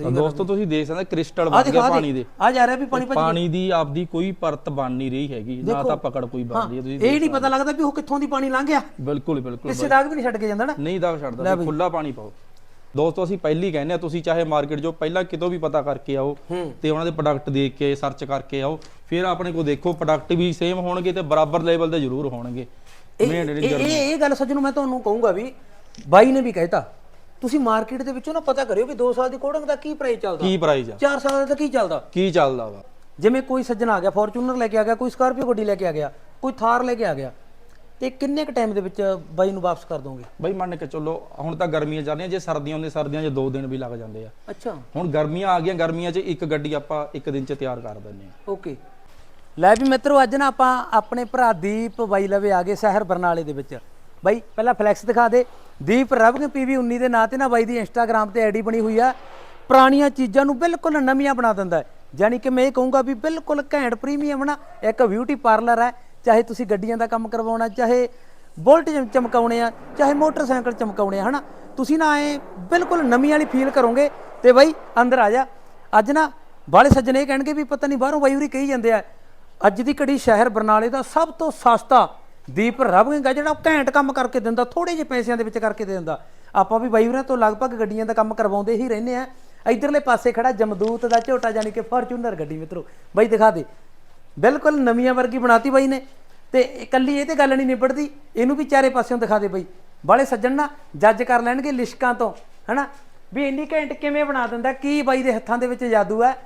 ਦੋਸਤੋ ਤੁਸੀਂ ਦੇਖ ਸਕਦੇ ਕ੍ਰਿਸਟਲ ਬਣ ਗਿਆ ਪਾਣੀ ਦੇ। ਆ ਜਾ ਰਿਹਾ ਵੀ ਪਾਣੀ ਪਾਣੀ ਦੀ ਆਪਦੀ ਕੋਈ ਪਰਤ ਬਣ ਨਹੀਂ ਰਹੀ ਹੈਗੀ। ਨਾ। ਤਾਂ ਪਕੜ ਕੋਈ ਬਣ ਰਹੀ ਹੈ ਤੁਸੀਂ ਇਹ ਨਹੀਂ ਪਤਾ ਲੱਗਦਾ ਵੀ ਉਹ ਕਿੱਥੋਂ ਦੀ ਪਾਣੀ ਲੰਘ ਗਿਆ। ਬਿਲਕੁਲ ਬਿਲਕੁਲ ਕਿਸੇ ਦਾਗ ਵੀ ਨਹੀਂ ਛੱਡ ਕੇ ਜਾਂਦਾ ਨਾ। ਨਹੀਂ ਦਾਗ ਛੱਡਦਾ ਖੁੱਲਾ ਪਾਣੀ ਪਾਓ। ਦੋਸਤੋ ਅਸੀਂ ਪਹਿਲੀ ਕਹਿੰਦੇ ਆ ਤੁਸੀਂ ਚਾਹੇ ਮਾਰਕੀਟ ਜੋ ਪਹਿਲਾਂ ਕਿਤੋਂ ਵੀ ਪਤਾ ਕਰਕੇ ਆਓ ਤੇ ਉਹਨਾਂ ਦੇ ਪ੍ਰੋਡਕਟ ਦੇਖ ਕੇ ਸਰਚ ਕਰਕੇ ਆਓ। ਫਿਰ ਆਪਣੇ ਕੋਲ ਦੇਖੋ ਪ੍ਰੋਡਕਟ ਵੀ ਸੇਮ ਹੋਣਗੇ ਤੇ ਬਰਾਬਰ ਲੈਵਲ ਦੇ ਜ਼ਰੂਰ ਹੋਣਗੇ। ਇਹ- ਇਹ ਗੱਲ ਸੱਜਣੋ ਮੈਂ ਤੁਹਾਨੂੰ ਕਹੂੰਗਾ ਵੀ ਬਾਈ ਨੇ ਵੀ ਕਹਿਤਾ ਤੁਸੀਂ ਮਾਰਕੀਟ ਦੇ ਵਿੱਚੋਂ ਨਾ ਪਤਾ ਕਰਿਓ ਵੀ 2 ਸਾਲ ਦੀ ਕੋਡਿੰਗ ਦਾ ਕੀ ਪ੍ਰਾਈਸ ਚੱਲਦਾ। ਕੀ ਪ੍ਰਾਈਸ ਆ? 4 ਸਾਲ ਦਾ ਕੀ ਚੱਲਦਾ? ਕੀ ਚੱਲਦਾ ਵਾ? ਜਿਵੇਂ ਕੋਈ ਸੱਜਣ ਆ ਗਿਆ ਫੋਰਚੂਨਰ ਲੈ ਕੇ ਆ ਗਿਆ ਕੋਈ ਸਕਾਰਪੀਓ ਗੱਡੀ ਲੈ ਕੇ ਆ ਗਿਆ ਕੋਈ ਥਾਰ ਲੈ ਕੇ ਆ ਗਿਆ ਤੇ ਕਿੰਨੇ ਕ ਟਾਈਮ ਦੇ ਵਿੱਚ ਬਾਈ ਨੂੰ ਵਾਪਸ ਕਰ ਦੋਗੇ? ਬਈ ਮੰਨ ਕੇ ਚੱਲੋ ਹੁਣ ਤਾਂ ਗਰਮੀਆਂ ਚੱਲ ਰਹੀਆਂ ਜੇ ਸਰਦੀਆਂ ਹੁੰਦੀਆਂ ਸਰਦੀਆਂ 'ਚ 2 ਦਿਨ ਵੀ ਲੱਗ ਜਾਂਦੇ ਆ। ਅੱਛਾ। ਹੁਣ ਗਰਮੀਆਂ ਆ ਗਈਆਂ ਗਰਮੀਆਂ 'ਚ ਇੱਕ ਗੱਡੀ ਆਪਾਂ ਇੱਕ ਦਿਨ 'ਚ ਤਿਆਰ ਕਰ ਦਿੰਦੇ ਆ। ਓਕੇ। ਲੈ ਵੀ ਮਿੱਤਰੋ ਅੱਜ ਨਾ ਆਪਾਂ ਆਪਣੇ ਭਰਾ ਦੀਪ ਬਾਈ ਲਵੇ ਆ ਗਏ ਸ਼ਹਿਰ ਬਰਨਾਲੇ ਦੇ ਵਿੱਚ। ਬਾਈ ਪਹਿਲਾਂ ਫਲੈਕਸ ਦਿਖਾ ਦੇ। ਦੀਪ ਰਵਗ ਪੀਵੀ 19 ਦੇ ਨਾਂ ਤੇ ਨਾ ਬਾਈ ਦੀ ਇੰਸਟਾਗ੍ਰam ਤੇ ਆਈਡੀ ਬਣੀ ਹੋਈ ਆ। ਪੁਰਾਣੀਆਂ ਚੀਜ਼ਾਂ ਨੂੰ ਬਿਲਕੁਲ ਨਵੀਆਂ ਬਣਾ ਦਿੰਦਾ ਹੈ। ਯਾਨੀ ਕਿ ਮੈਂ ਇਹ ਕਹੂੰਗਾ ਵੀ ਬਿਲਕੁਲ ਘੈਂਟ ਪ੍ਰੀਮੀਅਮ ਨਾ ਇੱਕ ਬਿਊਟੀ ਪਾਰਲਰ ਹੈ। ਚਾਹੇ ਤੁਸੀਂ ਗੱਡੀਆਂ ਦਾ ਕੰਮ ਕਰਵਾਉਣਾ, ਚਾਹੇ ਬੁਲਟ ਚਮਕਾਉਣੇ ਆ, ਚਾਹੇ ਮੋਟਰਸਾਈਕਲ ਚਮਕਾਉਣੇ ਆ, ਹਨਾ? ਤੁਸੀਂ ਨਾ ਐ ਬਿਲਕੁਲ ਨਵੀਂ ਵਾਲੀ ਫੀਲ ਕਰੋਗੇ ਤੇ ਬਾਈ ਅੰਦਰ ਆ ਜਾ। ਅੱਜ ਨਾ ਬਾਲੇ ਸੱਜਣ ਇਹ ਕਹਿਣਗੇ ਵੀ ਪਤਾ ਨਹੀਂ ਬਾਹਰੋਂ ਬਾਈ ਉਰੀ ਕਹੀ ਜਾਂਦੇ ਆ, ਅੱਜ ਦੀ ਘੜੀ ਸ਼ਹਿਰ ਬਰਨਾਲੇ ਦਾ ਸਭ ਤੋਂ ਸਸਤਾ ਦੀਪ ਰਵਿੰਗ ਜਿਹੜਾ ਉਹ ਘੈਂਟ ਕੰਮ ਕਰਕੇ ਦਿੰਦਾ ਥੋੜੇ ਜਿਹੇ ਪੈਸਿਆਂ ਦੇ ਵਿੱਚ ਕਰਕੇ ਦੇ ਦਿੰਦਾ। ਆਪਾਂ ਵੀ ਬਾਈ ਉਰਾਂ ਤੋਂ ਲਗਭਗ ਗੱਡੀਆਂ ਦਾ ਕੰਮ ਕਰਵਾਉਂਦੇ ਹੀ ਰਹਿੰਦੇ ਆ ਇਧਰਲੇ ਪਾਸੇ ਖੜਾ ਜਮਦੂਤ ਦਾ ਝੋਟਾ ਜਾਨੀ ਕਿ ਫੋਰਚੂਨਰ ਗੱਡੀ ਮਿੱਤਰੋ। ਬਾਈ ਦਿਖਾ ਦੇ। ਬਿਲਕੁਲ ਨਵੀਆਂ ਵਰਗੀ ਬਣਾਤੀ ਬਾਈ ਨੇ। ਤੇ ਇਕੱਲੀ ਇਹ ਤੇ ਗੱਲ ਨਹੀਂ ਨਿਬੜਦੀ, ਇਹਨੂੰ ਵੀ ਚਾਰੇ ਪਾਸਿਓਂ ਦਿਖਾ ਦੇ ਬਾਈ। ਬਾਲੇ ਸੱਜਣ ਨਾ ਜੱਜ ਕਰ ਲੈਣਗੇ ਲਿਸ਼ਕਾਂ ਤੋਂ, ਹਨਾ? ਵੀ ਇੰਨੀ ਘੈਂਟ ਕਿਵੇਂ ਬਣਾ ਦਿੰਦਾ, ਕੀ ਬਾਈ ਦੇ ਹੱਥਾਂ ਦੇ ਵਿੱਚ ਜਾਦੂ ਹੈ।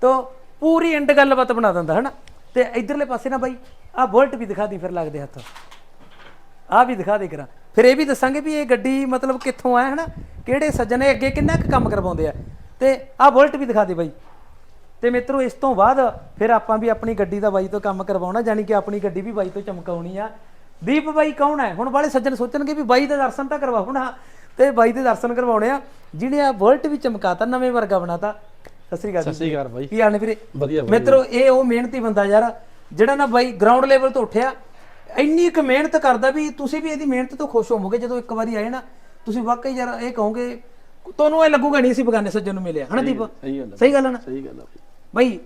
ਤੋ ਪੂਰੀ ਐਂਡ ਗੱਲਬਾਤ ਬਣਾ ਦਿੰਦਾ, ਹਨਾ? ਤੇ ਇਧਰਲੇ ਪਾਸੇ ਨਾ ਬਾਈ ਆਹ ਬੁਲਟ ਵੀ ਦਿਖਾ ਦੀ ਫਿਰ ਲੱਗਦੇ ਹੱਥ। ਆਹ ਵੀ ਦਿਖਾ ਦੇ ਕਰਾਂ। ਫਿਰ ਇਹ ਵੀ ਦੱਸਾਂਗੇ ਵੀ ਇਹ ਗੱਡੀ ਮਤਲਬ ਕਿੱਥੋਂ ਆਇਆ ਹਨਾ? ਕਿਹੜੇ ਸੱਜਣੇ ਅੱਗੇ ਕਿੰਨਾ ਕੁ ਕੰਮ ਕਰਵਾਉਂਦੇ ਆ। ਤੇ ਆਹ ਬੁਲਟ ਵੀ ਦਿਖਾ ਦੇ ਬਾਈ। ਤੇ ਮਿੱਤਰੋ ਇਸ ਤੋਂ ਬਾਅਦ ਫਿਰ ਆਪਾਂ ਵੀ ਆਪਣੀ ਗੱਡੀ ਦਾ ਬਾਈ ਤੋਂ ਕੰਮ ਕਰਵਾਉਣਾ ਜਾਨੀ ਕਿ ਆਪਣੀ ਗੱਡੀ ਵੀ ਬਾਈ ਤੋਂ ਚਮਕਾਉਣੀ ਆ। ਦੀਪ ਬਾਈ ਕੌਣ ਹੈ? ਹੁਣ ਵਾਲੇ ਸੱਜਣ ਸੋਚਣਗੇ ਵੀ ਬਾਈ ਦੇ ਦਰਸ਼ਨ ਤਾਂ ਕਰਵਾਉਣਾ ਤੇ ਬਾਈ ਦੇ ਦਰਸ਼ਨ ਕਰਵਾਉਣੇ ਆ। ਜਿਹਨੇ ਆ ਬੁਲਟ ਵੀ ਚਮਕਾਤਾ ਨਵੇਂ ਵਰਗਾ ਬਣਾਤਾ। ਸਤਿ ਸ੍ਰੀ ਅਕਾਲ ਸਤਿ ਸ਼੍ਰੀ ਅਕਾਲ ਬਾਈ। ਕੀ ਹਾਲ ਨੇ ਵੀਰੇ? ਵਧੀਆ। ਮਿੱਤਰੋ ਇਹ ਉਹ ਮਿਹਨਤੀ ਬੰਦਾ ਯਾਰ। ਜਿਹੜਾ ਨਾ ਬਾਈ ਗਰਾਊਂਡ ਲੈਵਲ ਤੋਂ ਉੱਠਿਆ ਇੰਨੀ ਕੁ ਮਿਹਨਤ ਕਰਦਾ ਵੀ ਤੁਸੀਂ ਵੀ ਇਹਦੀ ਮਿਹਨਤ ਤੋਂ ਖੁਸ਼ ਹੋਵੋਗੇ ਜਦੋਂ ਇੱਕ ਵਾਰੀ ਆਏ ਨਾ ਤੁਸੀਂ ਵਾਕਈ ਯਾਰ ਇਹ ਕਹੋਗੇ ਤੁਹਾਨੂੰ ਇਹ ਲੱਗੂਗਾ ਨਹੀਂ ਸੀ ਬਗਾਨੇ ਸੱਜਣ ਨੂੰ ਮਿਲਿਆ ਹਨਾ ਦੀਪ? ਸਹੀ ਗੱਲ ਆ। ਸਹੀ ਗੱਲ ਹੈ ਨਾ? ਸਹੀ ਗੱਲ ਆ ਬਾਈ।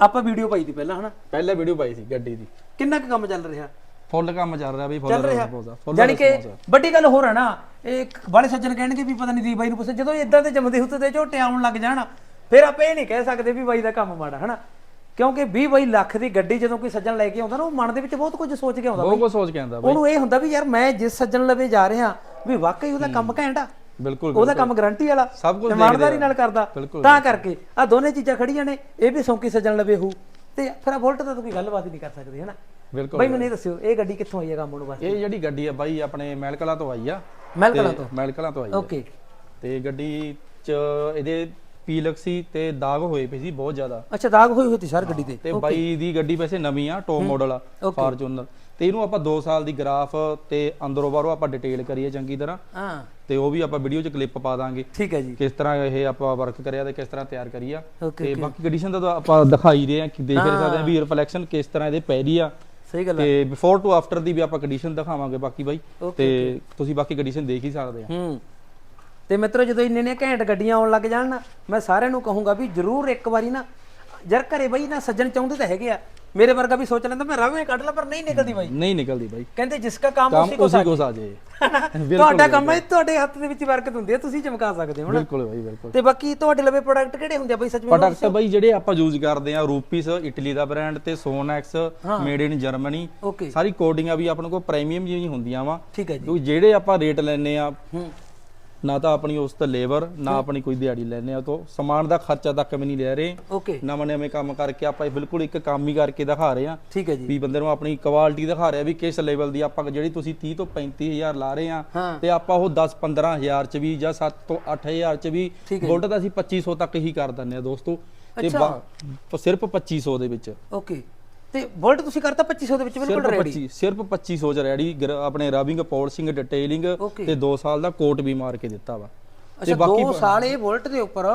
ਆਪਾਂ ਵੀਡੀਓ ਪਾਈ ਦੀ ਪਹਿਲਾਂ ਹਨਾ? ਪਹਿਲੇ ਵੀਡੀਓ ਪਾਈ ਸੀ ਗੱਡੀ ਦੀ। ਕਿੰਨਾ ਕੁ ਕੰਮ ਚੱਲ ਰਿਹਾ? ਫੁੱਲ ਕੰਮ ਚੱਲ ਰਿਹਾ ਬਈ ਫੁੱਲ ਚੱਲ ਰਿਹਾ? ਆ, full ਜਾਨੀ ਕਿ ਆ। ਵੱਡੀ ਗੱਲ ਹੋਰ ਹੈ ਨਾ ਇਹ ਬਾਲੇ ਸੱਜਣ ਕਹਿਣਗੇ ਵੀ ਪਤਾ ਨਹੀਂ ਦੀ ਬਾਈ ਨੂੰ ਪੁੱਛ ਜਦੋਂ ਇਦਾਂ ਦੇ ਜੰਮਦੇ ਹੁੰਦੇ ਤੇ ਝੋਟੇ ਆਉਣ ਲੱਗ ਜਾਣ ਫਿਰ ਆਪਾਂ ਇਹ ਨਹੀਂ ਕਹਿ ਸਕਦੇ ਵੀ ਬਾਈ ਦਾ ਕੰਮ ਮਾੜਾ ਹਨਾ? ਕਿਉਂਕਿ 20 ਬਾਈ ਲੱਖ ਦੀ ਗੱਡੀ ਜਦੋਂ ਕੋਈ ਸੱਜਣ ਲੈ ਕੇ ਆਉਂਦਾ ਨਾ ਉਹ ਮਨ ਦੇ ਵਿੱਚ ਬਹੁਤ ਕੁਝ ਸੋਚ ਕੇ ਆਉਂਦਾ ਬਹੁਤ ਕੁਝ ਸੋਚ ਕੇ ਬਾਈ। ਉਹਨੂੰ ਇਹ ਹੁੰਦਾ ਵੀ ਯਾਰ ਮੈਂ ਜਿਸ ਸੱਜਣ ਲਵੇ ਜਾ ਰਿਹਾ ਵੀ ਵਾਕਈ ਉਹਦਾ ਕੰਮ ਘੈਂਟ ਆ। ਬਿਲਕੁਲ ਉਹਦਾ ਕੰਮ ਗਾਰੰਟੀ ਵਾਲਾ ਸਭ ਕੁਝ ਇਮਾਨਦਾਰੀ ਨਾਲ ਕਰਦਾ। ਤਾਂ ਕਰਕੇ ਆ ਦੋਨੇ ਚੀਜ਼ਾਂ ਖੜੀਆਂ ਨੇ ਇਹ ਵੀ ਸੌਂਕੀ ਸੱਜਣ ਲਵੇ ਹੋ ਤੇ ਫਿਰ ਆ ਬੁਲਟ ਦਾ ਤਾਂ ਕੋਈ ਗੱਲਬਾਤ ਹੀ ਨਹੀਂ ਕਰ ਸਕਦੇ ਹਨਾ? ਬਿਲਕੁਲ ਬਾਈ ਮੈਨੂੰ ਇਹ ਦੱਸਿਓ ਇਹ ਗੱਡੀ ਕਿੱਥੋਂ ਆਈ ਹੈ ਕੰਮ ਨੂੰ ਬਸ ਇਹ ਜਿਹੜੀ ਗੱਡੀ ਆ ਬਾਈ ਆਪਣੇ ਮਹਿਲਕਲਾਂ ਤੋਂ ਆਈ ਆ। ਮਹਿਲਕਲਾਂ ਤੋਂ ਮਹਿਲਕਲਾਂ ਤੋਂ ਆਈ ਆ। ਓਕੇ। ਤੇ ਗੱਡੀ 'ਚ ਇਹਦੇ ਪੀਲਕ ਸੀ ਤੇ ਦਾਗ ਹੋਏ ਪਏ ਸੀ ਬਹੁਤ ਜ਼ਿਆਦਾ। ਅੱਛਾ ਦਾਗ ਹੋਈ ਹੋਈ ਸੀ ਸਰ ਗੱਡੀ ਤੇ? ਤੇ ਬਾਈ ਦੀ ਗੱਡੀ ਵੈਸੇ ਨਵੀਂ ਆ ਟੌਪ ਮਾਡਲ ਆ ਫਾਰਚੂਨਰ ਤੇ ਇਹਨੂੰ ਆਪਾਂ 2 ਸਾਲ ਦੀ ਗ੍ਰਾਫ ਤੇ ਅੰਦਰੋਂ ਬਾਹਰੋਂ ਆਪਾਂ ਡਿਟੇਲ ਕਰੀਏ ਚੰਗੀ ਤਰ੍ਹਾਂ। ਹਾਂ। ਤੇ ਉਹ ਵੀ ਆਪਾਂ ਵੀਡੀਓ 'ਚ ਕਲਿੱਪ ਪਾ ਦਾਂਗੇ। ਠੀਕ ਹੈ ਜੀ। ਕਿਸ ਤਰ੍ਹਾਂ ਇਹ ਆਪਾਂ ਵਰਕ ਕਰਿਆ ਤੇ ਕਿਸ ਤਰ੍ਹਾਂ ਤਿਆਰ ਕਰੀ ਆ। ਓਕੇ ਤੇ ਬਾਕੀ ਕੰਡੀਸ਼ਨ ਦਾ ਆਪਾਂ ਦਿਖਾਈ ਰਹੇ ਆ ਕਿ ਦੇਖ ਰਹੇ ਸਕਦੇ ਆ ਵੀ ਰਿਫਲੈਕਸ਼ਨ ਕਿਸ ਤਰ੍ਹਾਂ ਇਹਦੇ ਪੈ ਰਹੀ ਆ। ਸਹੀ ਗੱਲ ਹੈ ਤੇ ਬਿਫੋਰ ਟੂ ਆਫਟਰ ਦੀ ਵੀ ਆਪਾਂ ਕੰਡੀਸ਼ਨ ਦਿਖਾਵਾਂਗੇ ਬਾਕੀ ਬਾਈ। ਤੇ ਤੁਸੀਂ ਬਾਕੀ ਕੰਡੀਸ਼ਨ ਦੇਖ ਹੀ ਸਕਦੇ ਆ। ਹੂੰ। ਤੇ ਮਿੱਤਰੋ ਜਦੋਂ ਇੰਨੇ ਨੇ ਘੈਂਟ ਗੱਡੀਆਂ ਆਉਣ ਲੱਗ ਜਾਣ ਨਾ ਮੈਂ ਸਾਰਿਆਂ ਨੂੰ ਕਹੂੰਗਾ ਵੀ ਜਰੂਰ ਇੱਕ ਵਾਰੀ ਨਾ ਯਾਰ ਘਰੇ ਬਈ ਨਾ ਸੱਜਣ ਚਾਹੁੰਦੇ ਤਾਂ ਹੈਗੇ ਆ। ਮੇਰੇ ਵਰਗਾ ਵੀ ਸੋਚ ਲੈਂਦਾ ਮੈਂ ਰਾਵੇਂ ਕੱਢ ਲਾ ਪਰ ਨਹੀਂ ਨਿਕਲਦੀ ਬਾਈ। ਨਹੀਂ ਨਿਕਲਦੀ ਬਾਈ। ਕਹਿੰਦੇ ਜਿਸ ਦਾ ਕੰਮ ਕੰਮ ਉਸੇ ਕੋ ਉਸੇ ਕੋਸ ਆ ਜੇ ਤੁਹਾਡਾ ਕੰਮ ਹੈ ਤੁਹਾਡੇ ਹੱਥ ਦੇ ਵਿੱਚ ਬਰਕਤ ਹੁੰਦੀ ਹੈ ਤੁਸੀਂ ਚਮਕਾ ਸਕਦੇ ਹੋ ਨਾ। ਬਿਲਕੁਲ ਬਾਈ ਬਿਲਕੁਲ। ਤੇ ਬਾਕੀ ਤੁਹਾਡੇ ਲਵੇ ਪ੍ਰੋਡਕਟ ਕਿਹੜੇ ਹੁੰਦੇ ਆ ਬਈ ਸੱਚ ਪ੍ਰੋਡਕਟ ਬਾਈ ਜਿਹੜੇ ਆਪਾਂ ਯੂਜ਼ ਕਰਦੇ ਆ ਰੂਪੀਸ ਇਟਲੀ ਦਾ ਬ੍ਰਾਂਡ ਤੇ ਸੋਨੈਕਸ ਮੇਡ ਇਨ ਜਰਮਨੀ ਸਾਰੀ ਕੋਡਿੰਗਾਂ ਵੀ ਆਪਣੇ ਕੋਲ ਪ੍ਰੀਮੀਅਮ ਜਿਹੀਆਂ ਹੁੰਦੀਆਂ ਵਾ। ਠੀਕ ਹੈ ਜੀ। ਕਿਉਂਕਿ ਜਿਹੜੇ ਆਪਾਂ ਰੇਟ ਲੈਨੇ ਆ ਨਾ ਤਾਂ ਆਪਣੀ ਉਸ ਤੇ ਲੇਬਰ ਨਾ ਆਪਣੀ ਕੋਈ ਦਿਹਾੜੀ ਲੈਨੇ ਆ। ਤੋਂ ਸਮਾਨ ਦਾ ਖਰਚਾ ਤੱਕ ਵੀ ਨਹੀਂ ਲੈ ਰਹੇ। ਓਕੇ ਨਵੇਂ ਨਵੇਂ ਕੰਮ ਕਰਕੇ ਆਪਾਂ ਇਹ ਬਿਲਕੁਲ ਇੱਕ ਕੰਮ ਹੀ ਕਰਕੇ ਦਿਖਾ ਰਹੇ ਆ ਠੀਕ ਹੈ ਜੀ। ਵੀ ਬੰਦੇ ਨੂੰ ਆਪਣੀ ਕੁਆਲਿਟੀ ਦਿਖਾ ਰਿਹਾ ਵੀ ਕਿਸ ਲੈਵਲ ਦੀ ਆਪਾਂ ਜਿਹੜੀ ਤੁਸੀਂ 30 ਤੋਂ 35000 ਲਾ ਰਹੇ ਆ ਤੇ ਆਪਾਂ ਉਹ 10 15000 ਚ ਵੀ ਜਾਂ 7 ਤੋਂ 8000 ਚ ਵੀ ਬੁਲਟ ਦਾ ਅਸੀਂ 2500 ਤੱਕ ਹੀ ਕਰ ਦਿੰਨੇ ਆ ਦੋਸਤੋ। ਤੇ ਸਿਰਫ 2500 ਦੇ ਵਿੱਚ। ਓਕੇ ਤੇ ਬੁਲਟ ਤੁਸੀਂ ਕਰਤਾ 2500 ਦੇ ਵਿੱਚ ਬਿਲਕੁਲ ਸਿਰਫ ਰੈਡੀ 25 ਸਿਰਫ 2500 ਚ ਰੈਡੀ ਆਪਣੇ ਰਬਿੰਗ ਪਾਲਿਸ਼ਿੰਗ ਡਿਟੇਲਿੰਗ Okay. ਤੇ 2 ਸਾਲ ਦਾ ਕੋਟ ਵੀ ਮਾਰ ਕੇ ਦਿੱਤਾ ਵਾ। ਅੱਛਾ 2 ਸਾਲ ਇਹ ਬੁਲਟ ਦੇ ਉੱਪਰ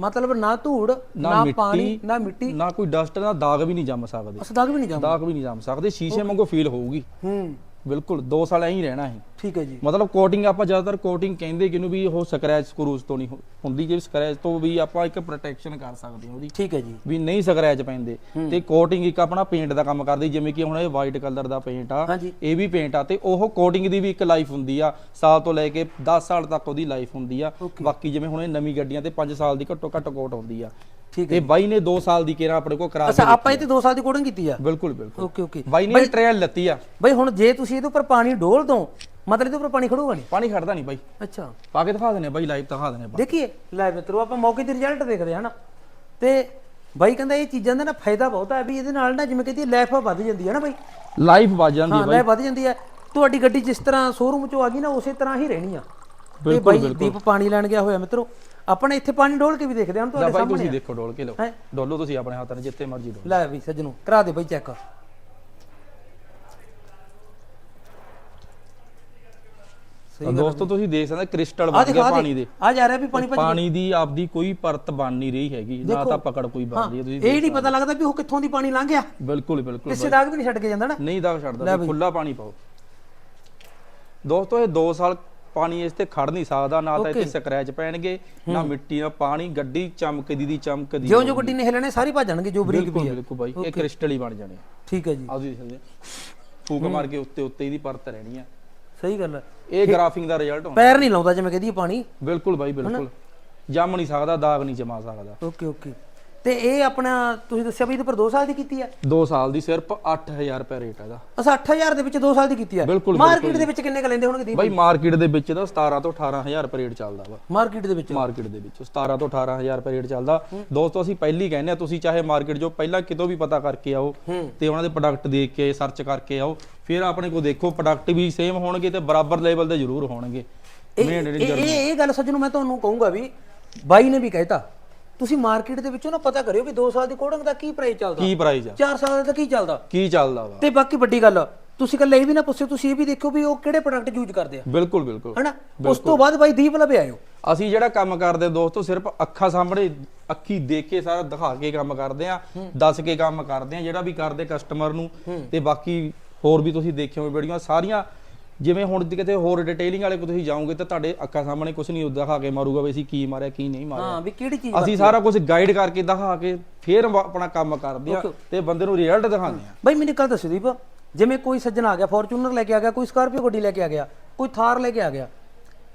ਮਤਲਬ ਨਾ ਧੂੜ ਨਾ ਪਾਣੀ ਨਾ ਮਿੱਟੀ। ਨਾ ਕੋਈ ਡਸਟ ਨਾ ਦਾਗ ਵੀ ਨਹੀਂ ਜੰਮ ਸਕਦੇ। ਅਸਦਾਗ ਵੀ ਨਹੀਂ ਜਾਂਦਾ ਦਾਗ ਵੀ ਨਹੀਂ ਜੰਮ ਸਕਦੇ ਸ਼ੀਸ਼ੇ ਵਾਂਗੂ ਫੀਲ ਹੋਊਗੀ। ਹੂੰ। ਬਿਲਕੁਲ 2 ਸਾਲ ਐਂ ਹੀ ਰਹਿਣਾ ਹੈ ਠੀਕ ਹੈ ਜੀ। ਮਤਲਬ ਕੋਟਿੰਗ ਆਪਾਂ ਜ਼ਿਆਦਾਤਰ ਕੋਟਿੰਗ ਕਹਿੰਦੇ ਕਿਨੂੰ ਵੀ ਉਹ ਸਕ੍ਰੈਚ ਸਕਰੂਜ ਤੋਂ ਨਹੀਂ ਹੁੰਦੀ ਜੇ ਸਕ੍ਰੈਚ ਤੋਂ ਵੀ ਆਪਾਂ ਇੱਕ ਪ੍ਰੋਟੈਕਸ਼ਨ ਕਰ ਸਕਦੇ ਹਾਂ ਉਹਦੀ। ਠੀਕ ਹੈ ਜੀ। ਵੀ ਨਹੀਂ ਸਕ੍ਰੈਚ ਪੈਂਦੇ। ਤੇ ਕੋਟਿੰਗ ਇੱਕ ਆਪਣਾ ਪੇਂਟ ਦਾ ਕੰਮ ਕਰਦੀ ਜਿਵੇਂ ਕਿ ਹੁਣ ਇਹ ਵਾਈਟ ਕਲਰ ਦਾ ਪੇਂਟ ਆ। ਇਹ ਵੀ ਪੇਂਟ ਆ ਤੇ ਉਹ ਕੋਟਿੰਗ ਦੀ ਵੀ ਇੱਕ ਲਾਈਫ ਹੁੰਦੀ ਆ। ਸਾਲ ਤੋਂ ਲੈ ਕੇ 10 ਸਾਲ ਤੱਕ ਉਹਦੀ ਲਾਈਫ ਹੁੰਦੀ ਆ। ਬਾਕੀ ਜਿਵੇਂ ਹੁਣ ਇਹ ਨਵੀਂ ਗੱਡੀਆਂ ਤੇ 5 ਸਾਲ ਦੀ ਘੱਟੋ ਘੱਟ ਕੋਟ ਹੁੰਦੀ ਆ। ਤੇ ਬਾਈ ਨੇ 2 ਸਾਲ ਦੀ ਕਿਹੜਾ ਆਪਣੇ ਕੋਲ ਕਰਾ ਅੱਛਾ ਆਪਾਂ ਤੇ 2 ਸਾਲ ਦੀ ਕੋਡਿੰਗ ਕੀਤੀ ਆ? ਬਿਲਕੁਲ ਬਿਲਕੁਲ। Okay okay. ਬਾਈ ਨੇ ਟ੍ਰਾਇਲ ਲੱਤੀ ਆ। ਬਈ ਹੁਣ ਜੇ ਤੁਸੀਂ ਇਹਦੇ ਉੱਪਰ ਪਾਣੀ ਡੋਲ ਦੋ ਮਤਲਬ ਇਹਦੇ ਉੱਪਰ ਪਾਣੀ ਖੜੂਗਾ ਨਹੀਂ? ਪਾਣੀ ਖੜਦਾ ਨਹੀਂ ਬਾਈ। ਅੱਛਾ। ਪਾ ਕੇ ਦਿਖਾ ਦਿੰਦੇ ਬਾਈ ਲਾਈਵ ਦਿਖਾ ਦਿੰਦੇ ਆਪਾਂ। ਦੇਖੀਏ ਲੈ ਮਿੱਤਰੋ ਆਪਾਂ ਮੌਕੇ ਤੇ ਰਿਜ਼ਲਟ ਦੇਖਦੇ ਹਾਂ ਨਾ ਤੇ ਬਾਈ ਕਹਿੰਦਾ ਇਹ ਚੀਜ਼ਾਂ ਦਾ ਨਾ ਫਾਇਦਾ ਬਹੁਤ ਹੈ ਵੀ ਇਹਦੇ ਨਾਲ ਨਾ ਜਿਵੇਂ ਕਹਿੰਦੀ ਲਾਈਫ ਵੱਧ ਜਾਂਦੀ ਹੈ ਨਾ ਬਾਈ। ਲਾਈਫ ਵੱਜ ਜਾਂਦੀ ਹਾਂ ਲਾਈਫ ਵੱਧ ਜਾਂਦੀ ਹੈ ਤੁਹਾਡੀ ਗੱਡੀ ਜਿਸ ਤਰ੍ਹਾਂ ਸ਼ੋਰੂਮ ਚੋਂ ਆ ਗਈ ਨਾ ਉਸੇ ਤਰ੍ਹਾਂ ਹੀ ਰਹਿਣੀ ਆ। ਤੇ ਬਿਲਕੁਲ, ਬਾਈ ਦੀਪ ਪਾਣੀ ਲੈਣ ਗਿਆ ਹੋਇਆ ਮਿੱਤਰੋ। ਆਪਣੇ ਇੱਥੇ ਪਾਣੀ ਡੋਲ ਕੇ ਵੀ ਦੇਖਦੇ ਹਾਂ ਹੁਣ ਲੈ ਤੁਹਾਡੇ ਬਾਈ ਸਾਹਮਣੇ ਤੁਸੀਂ ਦੇਖੋ ਡੋਲ ਕੇ ਲਓ। ਹੈਂ? ਡੋਲੋ ਤੁਸੀਂ ਆਪਣੇ ਹੱਥਾਂ ਨਾਲ ਜਿੱਥੇ ਮਰਜ਼ੀ ਡੋਲੋ। ਲੈ ਵੀ ਸੱਜਣੋ ਕਰਾ ਦੇ ਬਾਈ ਚੈੱਕ ਤਾਂ ਦੋਸਤੋ ਤੁਸੀਂ ਦੇਖ ਸਕਦੇ ਕ੍ਰਿਸਟਲ ਆ ਬਣ ਗਿਆ ਦਿਖਾ ਪਾਣੀ ਦੇ। ਦੇ ਆ ਜਾ ਰਿਹਾ ਵੀ ਪਾਣੀ ਭਾਜੀ ਪਾਣੀ ਦੀ ਆਪਦੀ ਕੋਈ ਪਰਤ ਬਣ ਨਹੀਂ ਰਹੀ ਹੈਗੀ ਨਾ ਤਾਂ ਪਕੜ ਕੋਈ ਬਣਦੀ ਹੈ ਤੁਸੀਂ ਇਹ ਨਹੀਂ ਪਤਾ ਲੱਗਦਾ ਵੀ ਉਹ ਕਿੱਥੋਂ ਦੀ ਪਾਣੀ ਲੰਘ ਗਿਆ। ਬਿਲਕੁਲ ਬਿਲਕੁਲ ਕਿਸੇ ਦਾਗ ਵੀ ਨਹੀਂ ਛੱਡ ਕੇ ਜਾਂਦਾ ਨਾ। ਨਹੀਂ ਦਾ ਛੱਡਦਾ ਖੁੱਲਾ ਪਾਣੀ ਪਾਓ। ਦੋਸਤੋ ਇਹ 2 ਸਾਲ ਪਾਣੀ ਇਸ ਤੇ ਖੜ ਨਹੀਂ ਸਕਦਾ ਨਾ ਤਾਂ ਇੱਥੇ ਸਕ੍ਰੈਚ ਪੈਣਗੇ ਨਾ ਮਿੱਟੀ ਨਾ ਪਾਣੀ ਗੱਡੀ ਚਮਕਦੀ ਦੀ ਚਮਕਦੀ ਜਿਉਂ ਜਿਉਂ ਗੱਡੀ ਨੇ ਹਿਲਣੇ ਸਾਰੀ ਭੱਜ ਜਾਣਗੇ ਜੋ ਬਰੀਕ ਵੀ ਬਿਲਕੁਲ ਬਾਈ ਇਹ ਕ੍ਰਿਸਟਲ ਹੀ ਬਣ ਜਾਣੇ ਠੀਕ ਹੈ ਜੀ। ਆ ਤੁਸੀਂ ਸਕਦੇ ਫੂਕ ਮਾਰ ਕੇ ਉੱਤੇ ਉੱਤੇ ਇਹਦੀ ਪਰਤ ਰਹਿਣੀ ਆ। ਸਹੀ ਗੱਲ ਹੈ ਇਹ ਗ੍ਰਾਫਿੰਗ ਦਾ ਰਿਜ਼ਲਟ ਹੋਣਾ ਪੈਰ ਨਹੀਂ ਲਾਉਂਦਾ ਜਿਵੇਂ ਕਹਦੀ ਪਾਣੀ। ਬਿਲਕੁਲ ਬਾਈ ਬਿਲਕੁਲ। ਜੰਮ ਨਹੀਂ ਸਕਦਾ ਦਾਗ ਨਹੀਂ ਜਮਾ ਸਕਦਾ। ਓਕੇ ਓਕੇ ਤੇ ਇਹ ਆਪਣਾ ਤੁਸੀਂ ਦੱਸਿਆ ਵੀ ਇਹਦੇ ਪਰ 2 ਸਾਲ ਦੀ ਕੀਤੀ ਹੈ 2 ਸਾਲ ਦੀ ਸਿਰਫ 8000 ਰੁਪਏ ਰੇਟ ਹੈ ਇਹਦਾ। ਅਸਾਂ 8000 ਦੇ ਵਿੱਚ 2 ਸਾਲ ਦੀ ਕੀਤੀ ਹੈ ਬਿਲਕੁਲ, ਮਾਰਕੀਟ ਦੇ ਵਿੱਚ ਕਿੰਨੇ ਕ ਲੈਂਦੇ ਹੋਣਗੇ ਦੀਪ? ਬਾਈ ਮਾਰਕੀਟ ਦੇ ਵਿੱਚ ਦਾ 17 ਤੋਂ 18000 ਰੁਪਏ ਰੇਟ ਚੱਲਦਾ ਵਾ। ਮਾਰਕੀਟ ਦੇ ਵਿੱਚ? ਮਾਰਕੀਟ ਦੇ ਵਿੱਚ 17 ਤੋਂ 18000 ਰੁਪਏ ਰੇਟ ਚੱਲਦਾ। ਦੋਸਤੋ ਅਸੀਂ ਪਹਿਲੀ ਕਹਿੰਦੇ ਆ ਤੁਸੀਂ ਚਾਹੇ ਮਾਰਕੀਟ ਜੋ ਪਹਿਲਾਂ ਕਿਤੋਂ ਵੀ ਪਤਾ ਕਰਕੇ ਆਓ ਤੇ ਉਹਨਾਂ ਦੇ ਪ੍ਰੋਡਕਟ ਦੇਖ ਕੇ ਸਰਚ ਕਰਕੇ ਆਓ। ਫਿਰ ਆਪਣੇ ਕੋਲ ਦੇਖੋ ਪ੍ਰੋਡਕਟ ਵੀ ਸੇਮ ਹੋਣਗੇ ਤੇ ਬਰਾਬਰ ਲੈਵਲ ਦੇ ਜ਼ਰੂਰ ਹੋਣਗੇ। ਇਹ ਇਹ ਇਹ ਇਹ ਗੱਲ ਸੱਜਣੋ ਮੈਂ ਤੁਹਾਨੂੰ ਕਹੂੰਗਾ ਵੀ ਬਾਈ ਨੇ ਵੀ ਕਹਿਤਾ ਤੁਸੀਂ ਮਾਰਕੀਟ ਦੇ ਵਿੱਚੋਂ ਨਾ ਪਤਾ ਕਰਿਓ ਵੀ 2 ਸਾਲ ਦੀ ਕੋਡਿੰਗ ਦਾ ਕੀ ਪ੍ਰਾਈਸ ਚੱਲਦਾ। ਕੀ ਪ੍ਰਾਈਸ ਆ? 4 ਸਾਲ ਦਾ ਕੀ ਚੱਲਦਾ? ਕੀ ਚੱਲਦਾ ਵਾ? ਤੇ ਬਾਕੀ ਵੱਡੀ ਗੱਲ ਤੁਸੀਂ ਕੱਲੇ ਇਹ ਵੀ ਨਾ ਪੁੱਛਿਓ ਤੁਸੀਂ ਇਹ ਵੀ ਦੇਖਿਓ ਵੀ ਉਹ ਕਿਹੜੇ ਪ੍ਰੋਡਕਟ ਯੂਜ਼ ਕਰਦੇ ਆ। ਬਿਲਕੁਲ ਬਿਲਕੁਲ। ਹਨਾ? ਉਸ ਤੋਂ ਬਾਅਦ ਬਾਈ ਦੀਪ ਲਵੇ ਆਇਓ। ਅਸੀਂ ਜਿਹੜਾ ਕੰਮ ਕਰਦੇ ਦੋਸਤੋ ਸਿਰਫ ਅੱਖਾਂ ਸਾਹਮਣੇ ਅੱਖੀ ਦੇਖ ਕੇ ਸਾਰਾ ਦਿਖਾ ਕੇ ਕੰਮ ਕਰਦੇ ਆ ਦੱਸ ਕੇ ਕੰਮ ਕਰਦੇ ਆ ਜਿਹੜਾ ਵੀ ਕਰਦੇ ਕਸਟਮਰ ਨੂੰ। ਤੇ ਬਾਕੀ ਹੋਰ ਵੀ ਤੁਸੀਂ ਦੇਖਿਓ ਵੀਡੀਓ ਸਾਰੀਆਂ ਜਿਵੇਂ ਹੁਣ ਦੀ ਕਿਤੇ ਹੋਰ ਡਿਟੇਲਿੰਗ ਵਾਲੇ ਕੋ ਤੁਸੀਂ ਜਾਓਗੇ ਤਾਂ ਤੁਹਾਡੇ ਅੱਖਾਂ ਸਾਹਮਣੇ ਕੁਝ ਨਹੀਂ ਦਿਖਾ ਕੇ ਮਾਰੂਗਾ ਵੀ ਅਸੀਂ ਕੀ ਮਾਰਿਆ ਕੀ ਨਹੀਂ ਮਾਰਿਆ। ਹਾਂ ਵੀ ਕਿਹੜੀ ਚੀਜ਼ ਅਸੀਂ ਸਾਰਾ ਕੁਝ ਗਾਈਡ ਕਰਕੇ ਦਿਖਾ ਕੇ ਫਿਰ ਆਪਣਾ ਕੰਮ ਕਰਦੇ ਆ ਤੇ ਬੰਦੇ ਨੂੰ ਰਿਜ਼ਲਟ ਦਿਖਾਉਂਦੇ ਆ ਬਾਈ ਮੈਨੂੰ ਕੱਲ ਦੱਸੋ ਦੀਪ ਜਿਵੇਂ ਕੋਈ ਸੱਜਣ ਆ ਗਿਆ ਫੋਰਚੂਨਰ ਲੈ ਕੇ ਆ ਗਿਆ ਕੋਈ ਸਕਾਰਪੀਓ ਗੱਡੀ ਲੈ ਕੇ ਆ ਗਿਆ ਕੋਈ ਥਾਰ ਲੈ ਕੇ ਆ ਗਿਆ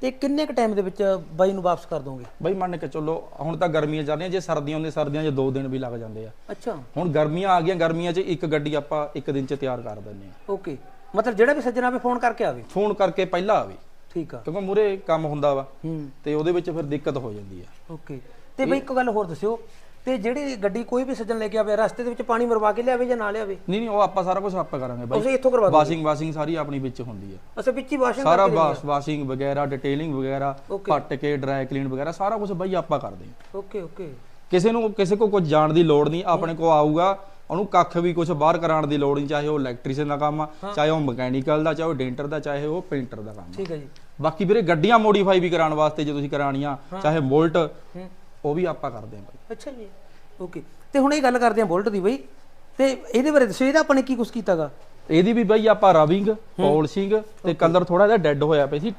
ਤੇ ਕਿੰਨੇ ਕ ਟਾਈਮ ਦੇ ਵਿੱਚ ਬਾਈ ਨੂੰ ਵਾਪਸ ਕਰ ਦੋਗੇ? ਬਈ ਮੰਨ ਕੇ ਚੱਲੋ ਹੁਣ ਤਾਂ ਗਰਮੀਆਂ ਚੱਲ ਰਹੀਆਂ ਜੇ ਸਰਦੀਆਂ ਹੁੰਦੀਆਂ ਸਰਦੀਆਂ 'ਚ 2 ਦਿਨ ਵੀ ਲੱਗ ਜਾਂਦੇ ਆ। ਅੱਛਾ। ਹੁਣ ਗਰਮੀਆਂ ਆ ਗਈਆਂ ਗਰਮੀਆਂ 'ਚ ਇੱਕ ਗੱਡੀ ਆਪਾਂ ਇੱਕ ਦਿਨ 'ਚ ਤਿਆਰ ਕਰ ਦਿੰਦੇ ਆ ਓਕੇ। ਮਤਲਬ ਜਿਹੜਾ ਵੀ ਸੱਜਣ ਆਵੇ ਫੋਨ ਕਰਕੇ ਆਵੇ। ਫੋਨ ਕਰਕੇ ਪਹਿਲਾਂ ਆਵੇ। ਠੀਕ ਆ। ਕਿਉਂਕਿ ਮੂਰੇ ਕੰਮ ਹੁੰਦਾ ਵਾ। ਹੂੰ। ਤੇ ਉਹਦੇ ਵਿੱਚ ਫਿਰ ਦਿੱਕਤ ਹੋ ਜਾਂਦੀ ਆ। ਓਕੇ। ਤੇ ਬਈ ਇੱਕ ਗੱਲ ਹੋਰ ਦੱਸਿਓ। ਤੇ ਜਿਹੜੀ ਗੱਡੀ ਕੋਈ ਵੀ ਸੱਜਣ ਲੈ ਕੇ ਆਵੇ ਰਸਤੇ ਦੇ ਵਿੱਚ ਪਾਣੀ ਮਰਵਾ ਕੇ ਲਿਆਵੇ ਜਾਂ ਨਾ ਲਿਆਵੇ? ਨਹੀਂ ਨਹੀਂ ਉਹ ਆਪਾਂ ਸਾਰਾ ਕੁਝ ਆਪਾਂ ਕਰਾਂਗੇ ਬਾਈ। ਤੁਸੀਂ ਇੱਥੋਂ ਕਰਵਾ ਦਿਓ। ਵਾਸ਼ਿੰਗ ਵਾਸ਼ਿੰਗ ਸਾਰੀ ਆਪਣੀ ਵਿੱਚ ਹੁੰਦੀ ਆ। ਅਸਾਂ ਵਿੱਚ ਹੀ ਵਾਸ਼ਿੰਗ ਸਾਰਾ ਵਾਸ਼ ਵਾਸ਼ਿੰਗ ਵਗੈਰਾ ਡਿਟੇਲਿੰਗ ਵਗੈਰਾ Okay. ਪੱਟ ਕੇ ਡਰਾਈ ਕਲੀਨ ਵਗੈਰਾ ਸਾਰਾ ਕੁਝ ਬਾਈ ਆਪਾਂ ਕਰਦੇ ਆ। Okay okay. ਕਿਸੇ ਨੂੰ ਕਿਸੇ ਕੋ ਕੁਝ ਜਾਣ ਦੀ ਲੋੜ ਨਹੀਂ। ਆਪਣੇ ਕੋ ਆਊਗਾ। ਉਹਨੂੰ ਕੱਖ ਵੀ ਕੁਝ ਬਾਹਰ ਕਰਾਉਣ ਦੀ ਲੋੜ ਨਹੀਂ ਚਾਹੇ ਉਹ ਇਲੈਕਟ੍ਰੀਸ਼ੀਅਨ ਦਾ ਕੰਮ ਆ ਚਾਹੇ ਉਹ ਮਕੈਨੀਕਲ ਦਾ ਚਾਹੇ ਉਹ ਡੇਂਟਰ ਦਾ ਚਾਹੇ ਉਹ ਪੇਂਟਰ ਦਾ ਕੰਮ ਆ। ਠੀਕ ਹੈ ਜੀ। ਬਾਕੀ ਵੀਰੇ ਗੱਡੀਆਂ ਮੋਡੀਫਾਈ ਵੀ ਕਰਾਉਣ ਵਾਸਤੇ ਜੇ ਤੁਸੀਂ ਕਰਾਣੀਆਂ ਚਾਹੇ ਬੋਲਟ ਉਹ ਵੀ ਆਪਾਂ ਕਰਦੇ ਹਾਂ ਬਾਈ। ਅੱਛਾ ਜੀ। ਓਕੇ ਤੇ ਹੁਣ ਇਹ ਗੱਲ ਕਰਦੇ ਹਾਂ ਬੁਲਟ ਦੀ ਬਈ। ਤੇ ਇਹਦੇ ਬਾਰੇ ਦੱਸੋ ਇਹਦਾ ਆਪਾਂ ਨੇ ਕੀ ਕੁਝ ਕੀਤਾਗਾ? ਇਹਦੀ ਵੀ ਬਾਈ ਆਪਾਂ ਰਵਿੰਗ ਪੋਲਿਸ਼ਿੰਗ ਤੇ ਕਲਰ ਥੋੜਾ ਜਿਹਾ ਡੈੱਡ ਹੋਇਆ ਪਿਆ ਸੀ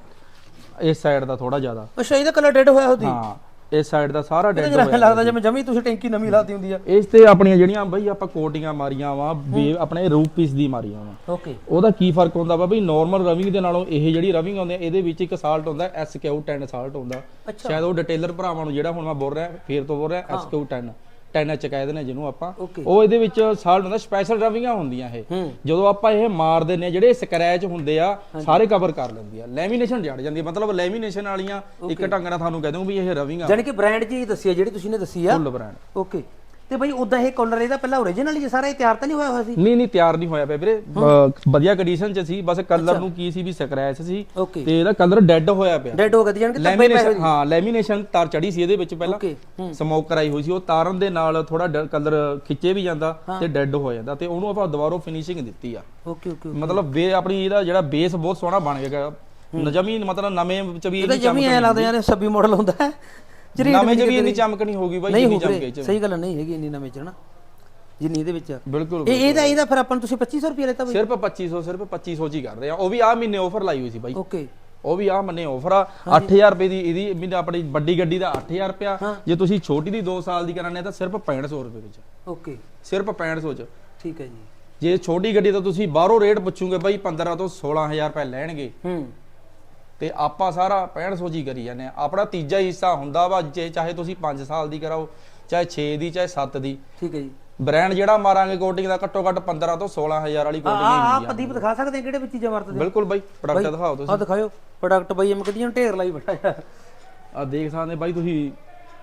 ਇਸ ਸਾਈਡ ਦਾ ਥੋੜਾ ਜ਼ਿਆਦਾ। ਅੱਛਾ ਇਹਦਾ ਕਲਰ ਡੈਡ ਹੋਇਆ ਉਹਦੀ? ਹਾਂ। ਇਸ ਸਾਈਡ ਦਾ ਸਾਰਾ ਡੈੱਡ ਇਹਦਾ ਜਿਹਾ ਲੱਗਦਾ ਜਿਵੇਂ ਜਮੀ ਤੁਸੀਂ ਟੈਂਕੀ ਨਵੀਂ ਲਾਤੀ ਹੁੰਦੀ ਆ। ਇਸ ਤੇ ਆਪਣੀਆਂ ਜਿਹੜੀਆਂ ਬਾਈ ਆਪਾਂ ਕੋਟੀਆਂ ਮਾਰੀਆਂ ਵਾ ਆਪਣੇ ਰੂਪ ਪੀਸ ਦੀ ਮਾਰੀਆਂ ਵਾ। ਓਕੇ। ਉਹਦਾ ਕੀ ਫ਼ਰਕ ਹੁੰਦਾ ਵਾ ਬਈ ਨਾਰਮਲ ਰਵਿੰਗ ਦੇ ਨਾਲੋਂ ਇਹ ਜਿਹੜੀ ਰਵਿੰਗ ਆਉਂਦੀ ਆ ਇਹਦੇ ਵਿੱਚ ਇੱਕ ਸਾਲਟ ਹੁੰਦਾ SKU 10 ਸਾਲਟ ਹੁੰਦਾ। ਸ਼ਾਇਦ ਉਹ ਡਿਟੇਲਰ ਭਰਾਵਾਂ ਨੂੰ ਜਿਹੜਾ ਹੁਣ ਮੈਂ ਬੋਲ ਰਿਹਾ ਫੇਰ ਤੋਂ ਬੋਲ ਰਿਹਾ SKU 10 10 ਚ ਕਹਿ ਦਿੰਦੇ ਜਿਹਨੂੰ ਆਪਾਂ. ਉਹ ਇਹਦੇ ਵਿੱਚ ਸਾਲਟ ਹੁੰਦਾ ਸਪੈਸ਼ਲ ਰਵਿੰਗਾਂ ਹੁੰਦੀਆਂ ਇਹ। ਜਦੋਂ ਆਪਾਂ ਇਹ ਮਾਰ ਦਿੰਨੇ ਆ, ਜਿਹੜੇ ਸਕ੍ਰੈਚ ਹੁੰਦੇ ਆ ਸਾਰੇ ਕਵਰ ਕਰ ਲੈਂਦੀ ਆ। ਲੈਮੀਨੇਸ਼ਨ ਜੜ ਜਾਂਦੀ ਆ। ਮਤਲਬ ਲੈਮੀਨੇਸ਼ਨ ਵਾਲੀਆਂ ਇੱਕ ਢੰਗ ਨਾਲ ਤੁਹਾਨੂੰ ਕਹਿ ਦੂੰ ਵੀ ਇਹ ਰਵਿੰਗ ਆ ਜਾਨੀ ਕਿ ਬ੍ਰਾਂਡ ਜੀ ਦੱਸੀ ਆ ਜਿਹੜੀ ਤੁਸੀਂ ਨੇ ਦੱਸੀ ਆ। ਫੁੱਲ ਬ੍ਰਾਂਡ ਓਕੇ ਤੇ ਬਈ ਉਦਾਂ ਇਹ ਕਲਰ ਇਹਦਾ ਪਹਿਲਾਂ ਓਰੀਜਨਲ ਹੀ ਸਾਰਾ ਇਹ ਤਿਆਰ ਤਾਂ ਨਹੀਂ ਹੋਇਆ ਹੋਇਆ ਸੀ? ਨਹੀਂ ਨਹੀਂ ਤਿਆਰ ਨਹੀਂ ਹੋਇਆ ਪਿਆ ਵੀਰੇ। ਵਧੀਆ ਕੰਡੀਸ਼ਨ ਚ ਸੀ ਬਸ ਕਲਰ ਨੂੰ ਕੀ ਸੀ ਵੀ ਸਕ੍ਰੈਚ ਸੀ ਤੇ ਇਹਦਾ ਕਲਰ ਡੈੱਡ ਹੋਇਆ ਪਿਆ। ਡੈਡ ਹੋ ਗਿਆ ਜਾਨੀ ਕਿ ਪਏ ਲੈਮੀਨੇਸ਼ਨ ਹਾਂ ਲੈਮੀਨੇਸ਼ਨ ਤਾਰ ਚੜੀ ਸੀ ਇਹਦੇ ਵਿੱਚ ਪਹਿਲਾਂ। ਸਮੋਕ ਕਰਾਈ ਹੋਈ ਸੀ ਉਹ ਤਾਰਨ ਦੇ ਨਾਲ ਥੋੜਾ ਕਲਰ ਖਿੱਚੇ ਵੀ ਜਾਂਦਾ ਤੇ ਡੈੱਡ ਹੋ ਜਾਂਦਾ ਤੇ ਉਹਨੂੰ ਆਪਾਂ ਦੁਬਾਰਾ ਫਿਨਿਸ਼ਿੰਗ ਦਿੱਤੀ ਆ। ਓਕੇ ਓਕੇ ਮਤਲਬ ਵੇ ਆਪਣੀ ਇਹਦਾ ਜਿਹੜਾ ਬੇਸ ਬਹੁਤ ਸੋਹਣਾ ਬਣ ਗਿਆ ਨਜਮੀ ਮਤਲਬ ਨਵੇਂ ਚ ਵੀ ਇੰਨੀ ਜਮੀ ਐ ਲੱਗਦਾ ਯਾਰ 26 ਮਾਡਲ ਹੁੰਦਾ ਹੈ। ਜਿਹੜੀ ਨਵੇਂ ਚ ਵੀ ਇੰਨੀ ਚਮਕ ਨਹੀਂ ਹੋਗੀ ਬਾਈ ਨਹੀਂ ਜਿੰਨੀ ਚ। ਸਹੀ ਗੱਲ ਨਹੀਂ ਹੈਗੀ ਇੰਨੀ ਨਵੇਂ ਚ ਨਾ ਜਿੰਨੀ ਇਹਦੇ ਵਿੱਚ ਬਿਲਕੁਲ ਇਹ ਇਹਦਾ ਇਹਦਾ ਫਿਰ ਆਪਾਂ ਨੂੰ ਤੁਸੀਂ 2500 ਰੁਪਏ ਲੈਤਾ ਬਾਈ। ਸਿਰਫ 2500 ਸਿਰਫ 2500 ਚ ਹੀ ਕਰਦੇ ਆ। ਉਹ ਵੀ ਆ ਮਹੀਨੇ ਆਫਰ ਲਾਈ ਹੋਈ ਸੀ ਬਾਈ। ਓਕੇ ਉਹ ਵੀ ਆ ਮੰਨੇ ਆਫਰ ਆ। 8000 ਰੁਪਏ ਦੀ ਇਹਦੀ ਮਹੀਨੇ ਆਪਣੀ ਵੱਡੀ ਗੱਡੀ ਦਾ 8000 ਰੁਪਿਆ ਜੇ ਤੁਸੀਂ ਛੋਟੀ ਦੀ 2 ਸਾਲ ਦੀ ਕਰਾਣੇ ਤਾਂ ਸਿਰਫ 6500 ਰੁਪਏ ਵਿੱਚ। ਓਕੇ ਸਿਰਫ 6500 ਚ। ਠੀਕ ਹੈ ਜੀ। ਜੇ ਛੋਟੀ ਗੱਡੀ ਤਾਂ ਤੁਸੀਂ ਬਾਹਰੋਂ ਰੇਟ ਪੁੱਛੋਗੇ ਬਾਈ 15 ਤੋਂ 16000 ਰੁਪਏ ਲੈਣਗੇ। ਹੂੰ। ਤੇ ਆਪਾਂ ਸਾਰਾ 6500 ਜੀ ਕਰੀ ਜਾਂਦੇ ਆ ਆਪਣਾ ਤੀਜਾ ਹਿੱਸਾ ਹੁੰਦਾ ਵਾ ਜੇ ਚਾਹੇ ਤੁਸੀਂ 5 ਸਾਲ ਦੀ ਕਰਾਓ ਚਾਹੇ 6 ਦੀ ਚਾਹੇ 7 ਦੀ। ਠੀਕ ਹੈ ਜੀ। ਬ੍ਰਾਂਡ ਜਿਹੜਾ ਮਾਰਾਂਗੇ ਕੋਟਿੰਗ ਦਾ ਘੱਟੋ ਘੱਟ 15 ਤੋਂ 16000 ਵਾਲੀ ਕੋਟਿੰਗ ਹੁੰਦੀ ਆ। ਪ੍ਰਦੀਪ ਦਿਖਾ ਸਕਦੇ ਆ ਕਿਹੜੇ ਵਿੱਚ ਚੀਜ਼ਾਂ ਵਰਤਦੇ ਬਿਲਕੁਲ ਬਾਈ ਪ੍ਰੋਡਕਟ ਦਿਖਾਓ ਤੁਸੀਂ। ਆ ਦਿਖਾਓ ਪ੍ਰੋਡਕਟ ਬਾਈ ਐਮ ਕਦੀਆਂ ਢੇਰ ਲਾਈ ਬੈਠਾ ਯਾਰ। ਆ ਦੇਖ ਸਕਦੇ ਬਾਈ ਤੁਸੀਂ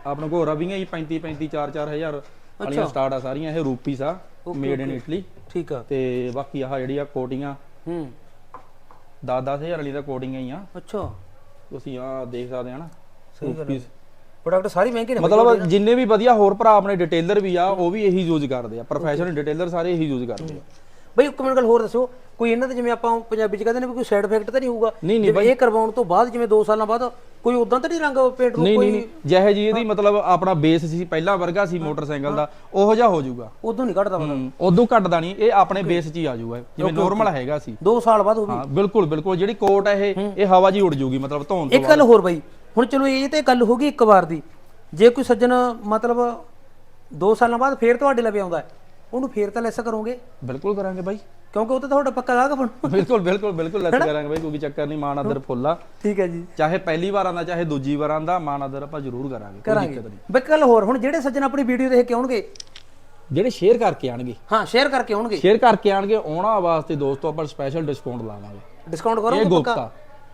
ਆਪਣੇ ਕੋਲ ਰਵੀਆਂ ਹੀ 35 35 4 4000 ਵਾਲੀਆਂ ਸਟਾਰਟ ਆ ਸਾਰੀਆਂ ਇਹ ਰੂਪੀਸ ਆ ਮੇਡ ਇਨ ਇਟਲੀ ਠੀਕ ਆ। ਤੇ ਬਾਕੀ ਆਹ ਜਿਹੜੀ ਆ ਕੋਟਿੰਗਾਂ ਹੂੰ। 10 10000 ਵਾਲੀ ਤਾਂ ਕੋਟਿੰਗਾਂ ਹੀ ਆ। ਅੱਛਾ। ਤੁਸੀਂ ਆ ਦੇਖ ਸਕਦੇ ਆ ਨਾ। ਸਹੀ ਗੱਲ। ਪ੍ਰੋਡਕਟ ਸਾਰੇ ਮਹਿੰਗੇ ਨੇ ਬਾਈ। ਮਤਲਬ ਜਿੰਨੇ ਵੀ ਵਧੀਆ ਹੋਰ ਭਰਾ ਆਪਣੇ ਡਿਟੇਲਰ ਵੀ ਆ ਉਹ ਵੀ ਇਹੀ ਯੂਜ਼ ਕਰਦੇ ਆ। ਪ੍ਰੋਫੈਸ਼ਨਲ ਡਿਟੇਲਰ ਸਾਰੇ ਇਹੀ ਯੂਜ਼ ਕਰਦੇ ਆ। ਬਈ ਇੱਕ ਮਿੰਟ ਗੱਲ ਹੋਰ ਦੱਸੋ। ਕੋਈ ਇਹਨਾਂ ਦੇ ਜਿਵੇਂ ਆਪਾਂ ਪੰਜਾਬੀ ਚ ਕਹਿੰਦੇ ਨੇ ਵੀ ਕੋਈ ਸਾਈਡ ਇਫੈਕਟ ਤਾਂ ਨਹੀਂ ਹੋਊਗਾ? ਨਹੀਂ, ਨਹੀਂ ਜਿਵੇਂ ਇਹ ਕਰਵਾਉਣ ਤੋਂ ਬਾਅਦ ਜਿਵੇਂ 2 ਸਾਲਾਂ ਬਾਅਦ ਕੋਈ ਉਦਾਂ ਤਾਂ ਨਹੀਂ ਰੰਗ ਪੇਂਟ ਨੂੰ ਨਹੀਂ ਕੋਈ ਨਹੀਂ ਨਹੀਂ। ਜਿਹੇ ਜੀ ਇਹਦੀ ਮਤਲਬ ਆਪਣਾ ਬੇਸ ਸੀ ਪਹਿਲਾਂ ਵਰਗਾ ਸੀ ਮੋਟਰਸਾਈਕਲ ਦਾ ਉਹੋ ਜਿਹਾ ਹੋ ਜਾਊਗਾ। ਉਦੋਂ ਨਹੀਂ ਘਟਦਾ ਮਤਲਬ ਉਦੋਂ ਘਟਦਾ ਨਹੀਂ ਇਹ ਆਪਣੇ ਬੇਸ 'ਚ ਹੀ ਆ ਜਾਊਗਾ ਜਿਵੇਂ ਨਾਰਮਲ ਹੈਗਾ ਸੀ। 2 ਸਾਲ ਬਾਅਦ ਉਹ ਵੀ ਹਾਂ ਬਿਲਕੁਲ ਬਿਲਕੁਲ ਜਿਹੜੀ ਕੋਟ ਹੈ ਇਹ ਇਹ ਹਵਾ ਜੀ ਉੜ ਜਾਊਗੀ ਮਤਲਬ ਧੋਣ ਤੋਂ ਇੱਕ ਗੱਲ ਹੋਰ ਬਾਈ ਹੁਣ ਚਲੋ ਇਹ ਤੇ ਗੱਲ ਹੋ ਗਈ ਇੱਕ ਵਾਰ ਦੀ। ਜੇ ਕੋਈ ਸੱਜਣ ਮਤਲਬ 2 ਸਾਲਾਂ ਬਾਅਦ ਫੇਰ ਤੁਹਾਡੇ ਲਵੇ ਆਉਂਦਾ ਹੈ, ਉਹਨੂੰ ਫੇਰ ਤਾਂ ਲੈਸ ਕਰੋਗੇ। ਬਿਲਕੁਲ ਕਰਾਂਗੇ ਬਾਈ। ਕਿਉਂਕਿ ਉਹ ਤਾਂ ਤੁਹਾਡਾ ਪੱਕਾ ਗਾਹਕ ਬਣੂ। ਬਿਲਕੁਲ ਬਿਲਕੁਲ ਬਿਲਕੁਲ ਲੱਗ ਕਰਾਂਗੇ ਬਾਈ ਕੋਈ ਚੱਕਰ ਨਹੀਂ ਮਾਨ ਆਦਰ ਫੁੱਲ ਠੀਕ ਹੈ ਜੀ। ਚਾਹੇ ਪਹਿਲੀ ਵਾਰ ਆਂਦਾ ਚਾਹੇ ਦੂਜੀ ਵਾਰ ਆਂਦਾ ਮਾਨ ਆਦਰ ਆਪਾਂ ਜ਼ਰੂਰ ਕਰਾਂਗੇ ਕੋਈ ਦਿੱਕਤ ਨਹੀਂ। ਬਈ ਇੱਕ ਗੱਲ ਹੋਰ ਹੁਣ ਜਿਹੜੇ ਸੱਜਣ ਆਪਣੀ ਵੀਡੀਓ ਦੇਖ ਕੇ ਆਉਣਗੇ। ਜਿਹੜੇ ਸ਼ੇਅਰ ਕਰਕੇ ਆਣਗੇ। ਹਾਂ ਸ਼ੇਅਰ ਕਰਕੇ ਆਉਣਗੇ। ਸ਼ੇਅਰ ਕਰਕੇ ਆਣਗੇ ਉਹਨਾਂ ਵਾਸਤੇ ਦੋਸਤੋ ਆਪਾਂ ਸਪੈਸ਼ਲ ਡਿਸਕਾਊਂਟ ਲਾਵਾਂਗੇ ਡਿਸਕਾਊਂਟ ਕਰੋਗੇ ਪੱਕਾ? ਗੁਪਤਾ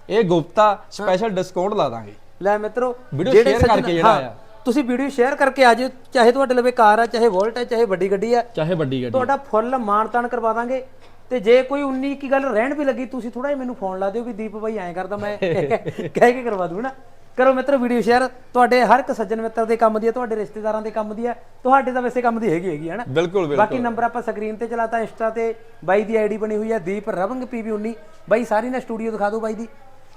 ਇਹ ਗੁਪਤਾ ਸਪੈਸ਼ਲ ਡਿਸਕਾਊਂਟ ਲਾ ਦਾਂਗੇ। ਲੈ ਮਿੱਤਰੋ share ਸੱਜਣ- ਕਰਕੇ ਜਿਹੜਾ ਆ। ਤੁਸੀਂ ਵੀਡੀਓ ਸ਼ੇਅਰ ਕਰਕੇ ਆ ਜਾਓ ਚਾਹੇ ਤੁਹਾਡੇ ਲਵੇ ਕਾਰ ਆ ਚਾਹੇ ਵੋਲਟ ਹੈ ਚਾਹੇ ਵੱਡੀ ਗੱਡੀ ਆ ਚਾਹੇ ਵੱਡੀ ਗੱਡੀ ਤੁਹਾਡਾ ਫੁੱਲ ਮਾਨਤਾਨ ਕਰਵਾ ਦਾਂਗੇ। ਤੇ ਜੇ ਕੋਈ 19 ਕੀ ਗੱਲ ਰਹਿਣ ਵੀ ਲੱਗੀ ਤੁਸੀਂ ਥੋੜਾ ਜਿਹਾ ਮੈਨੂੰ ਫੋਨ ਲਾ ਦਿਓ ਵੀ ਦੀਪ ਭਾਈ ਐਂ ਕਰਦਾ ਮੈਂ ਕਹਿ ਕੇ ਕਰਵਾ ਦੂੰ ਨਾ। ਕਰੋ ਮਿੱਤਰ ਵੀਡੀਓ ਸ਼ੇਅਰ। ਤੁਹਾਡੇ ਹਰ ਇੱਕ ਸੱਜਣ ਮਿੱਤਰ ਦੇ ਕੰਮ ਦੀ ਹੈ ਤੁਹਾਡੇ ਰਿਸ਼ਤੇਦਾਰਾਂ ਦੇ ਕੰਮ ਦੀ ਹੈ ਤੁਹਾਡੇ ਤਾਂ ਵੈਸੇ ਕੰਮ ਦੀ ਹੈਗੀ ਹੈਗੀ ਹੈ ਨਾ ਬਿਲਕੁਲ ਬਿਲਕੁਲ। ਬਾਕੀ ਨੰਬਰ ਆਪਾਂ ਸਕਰੀਨ ਤੇ ਚਲਾਤਾ ਇੰਸਟਾ ਤੇ। ਬਾਈ ਦੀ ਆਈਡੀ ਬਣੀ ਹੋਈ ਹੈ ਦੀਪ ਰਵੰਗ ਪੀਵੀ19 ਬਾਈ ਸਾਰੀ ਨਾ ਸਟੂਡੀਓ ਦਿਖਾ ਦਿਓ ਬਾਈ ਦੀ।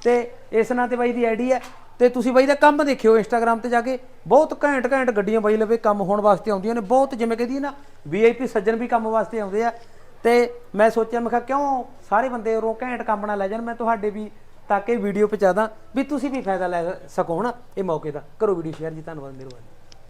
ਤੇ ਇਸ ਨਾਂ ਤੇ ਬਾਈ ਦੀ ਆਈਡੀ ਹੈ ਤੇ ਤੁਸੀਂ ਬਾਈ ਦਾ ਕੰਮ ਦੇਖਿਓ ਇੰਸਟਾਗ੍ਰam ਤੇ ਜਾ ਕੇ। ਬਹੁਤ ਘੈਂਟ ਘੈਂਟ ਗੱਡੀਆਂ ਬਾਈ ਲਵੇ ਕੰਮ ਹੋਣ ਵਾਸਤੇ ਆਉਂਦੀਆਂ ਨੇ। ਬਹੁਤ ਜਿਵੇਂ ਕਹਦੀ ਨਾ ਵੀਆਈਪੀ ਸੱਜਣ ਵੀ ਕੰਮ ਵਾਸਤੇ ਆਉਂਦੇ ਆ। ਤੇ ਮੈਂ ਸੋਚਿਆ, ਮੈਂ ਕਿਹਾ ਕਿਉਂ ਸਾਰੇ ਬੰਦੇ ਰੋ ਘੈਂਟ ਕੰਮ ਨਾਲ ਲੈ ਜਾਣ? ਮੈਂ ਤੁਹਾਡੇ ਵੀ ਤਾਂ ਕਿ ਵੀਡੀਓ ਪਹੁੰਚਾ ਦਾਂ ਵੀ ਤੁਸੀਂ ਵੀ ਫਾਇਦਾ ਲੈ ਸਕੋ ਨਾ ਇਹ ਮੌਕੇ ਦਾ। ਕਰੋ ਵੀਡੀਓ ਸ਼ੇਅਰ ਜੀ, ਧੰਨਵਾਦ, ਮਿਹਰਬਾਨੀ।